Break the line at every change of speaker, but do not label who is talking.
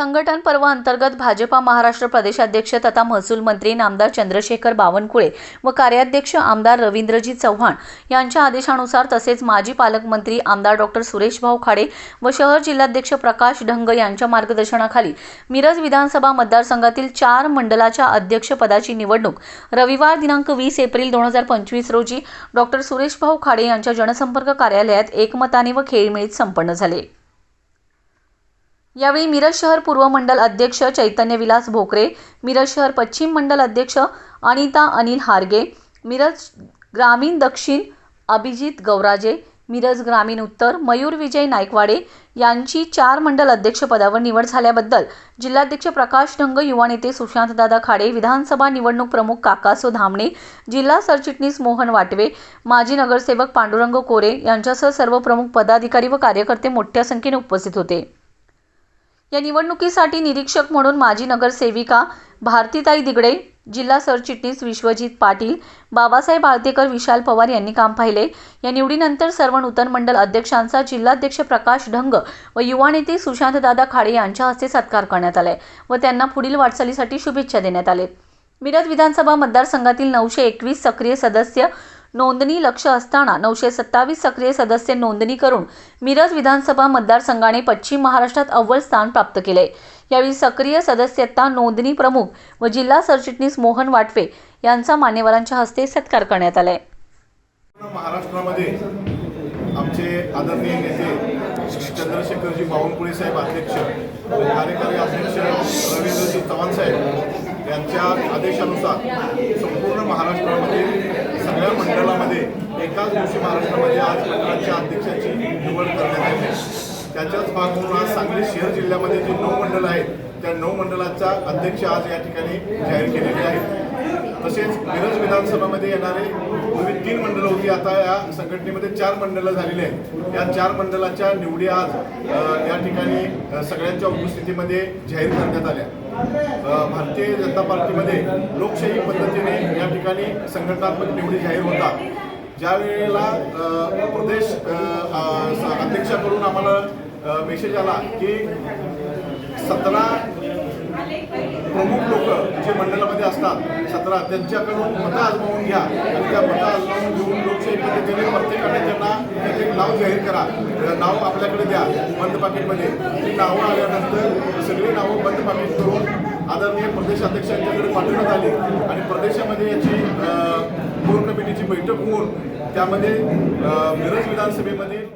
संघटन पर्व अंतर्गत भाजपा महाराष्ट्र प्रदेशाध्यक्ष तथा महसूल मंत्री नामदार चंद्रशेखर बावनकुळे व कार्याध्यक्ष आमदार रवींद्रजी चव्हाण यांच्या आदेशानुसार तसेच माजी पालकमंत्री आमदार डॉक्टर सुरेशभाऊ खाडे व शहर जिल्हाध्यक्ष प्रकाश ढंग यांच्या मार्गदर्शनाखाली मिरज विधानसभा मतदारसंघातील चार मंडलाच्या अध्यक्षपदाची निवडणूक रविवार दिनांक वीस एप्रिल दोन हजार पंचवीस रोजी डॉक्टर सुरेशभाऊ खाडे यांच्या जनसंपर्क कार्यालयात एकमताने व खेळीमेळीत संपन्न झाले. यावेळी मिरज शहर पूर्व मंडल अध्यक्ष चैतन्य विलास भोकरे मिरज शहर पश्चिम मंडल अध्यक्ष अनिता अनिल हारगे मिरज ग्रामीण दक्षिण अभिजित गौराजे मिरज ग्रामीण उत्तर मयूर विजय नायकवाडे यांची चार मंडल अध्यक्षपदावर निवड झाल्याबद्दल जिल्हाध्यक्ष प्रकाश डंग युवा नेते सुशांतदादा खाडे विधानसभा निवडणूक प्रमुख काकासो धामणे जिल्हा सरचिटणीस मोहन वाटवे माजी नगरसेवक पांडुरंग कोरे यांच्यासह सर्व प्रमुख पदाधिकारी व कार्यकर्ते मोठ्या संख्येने उपस्थित होते. या निवडणुकीसाठी निरीक्षक म्हणून माजी नगरसेविका भारतीताई दिगडे जिल्हा सरचिटणीस विश्वजित पाटील बाबासाहेब आळतेकर विशाल पवार यांनी काम पाहिले. या निवडीनंतर सर्व नूतन मंडल अध्यक्षांचा जिल्हाध्यक्ष प्रकाश ढंग व युवा नेते सुशांतदादा खाडे यांच्या हस्ते सत्कार करण्यात आलाय व त्यांना पुढील वाटचालीसाठी शुभेच्छा देण्यात आले. मिरज विधानसभा मतदारसंघातील नऊशे एकवीस सक्रिय सदस्य नोंदणी लक्ष असताना नऊशे सत्तावीस सक्रिय सदस्य नोंदणी करून मिरज विधानसभा मतदारसंघाने पश्चिम महाराष्ट्रात अव्वल स्थान प्राप्त केले. यावेळी सक्रिय सदस्यता नोंदणी प्रमुख व जिल्हा सरचिटणीस मोहन वाटवे यांचा मान्यवरांच्या हस्ते सत्कार करण्यात आलाय.
महाराष्ट्रामध्ये आमचे आदरणीय नेते चंद्रशेखरजी बावनकुळे साहेब अध्यक्ष कार्यकारी अध्यक्ष रवींद्रजी चव्हाण साहेब यांच्या आदेशानुसार संपूर्ण महाराष्ट्रामध्ये सगळ्या मंडळामध्ये एकाच दिवशी महाराष्ट्रामध्ये आज मंडळाच्या अध्यक्षाची निवड करण्यात आली त्याच्याच भाग म्हणून आज सांगली शहर जिल्ह्यामध्ये जे नऊ मंडळ आहेत त्या नऊ मंडळाचा अध्यक्ष आज या ठिकाणी जाहीर केलेले आहेत. तसेच मिरज विधानसभामध्ये येणारे पूर्वी तीन मंडळं होती आता या संघटनेमध्ये चार मंडळं झालेली आहेत. या चार मंडळाच्या निवडी आज या ठिकाणी सगळ्यांच्या उपस्थितीमध्ये जाहीर करण्यात आल्या. भारतीय जनता पार्टीमध्ये लोकशाही पद्धतीने या ठिकाणी संघटनात्मक निवडी जाहीर होता. ज्या वेळेला प्रदेश अध्यक्षाकडून आम्हाला मेसेज आला की सतरा प्रमुख लोक जे मंडळामध्ये असतात सतरा त्यांच्याकडून मतं आजमावून घ्या आणि त्या मतं आजमावून घेऊन लोकशाही पद्धतीने प्रत्येकाने त्यांना एक एक नाव जाहीर करा. नाव आपल्याकडे द्या बंद पाकिटमध्ये. ती नावं आल्यानंतर सगळी नावं बंद पाकिट करून आदरणीय प्रदेशाध्यक्षांच्याकडे पाठवण्यात आली आणि प्रदेशामध्ये याची कोर कमिटीची बैठक होऊन त्यामध्ये मिरज विधानसभेमध्ये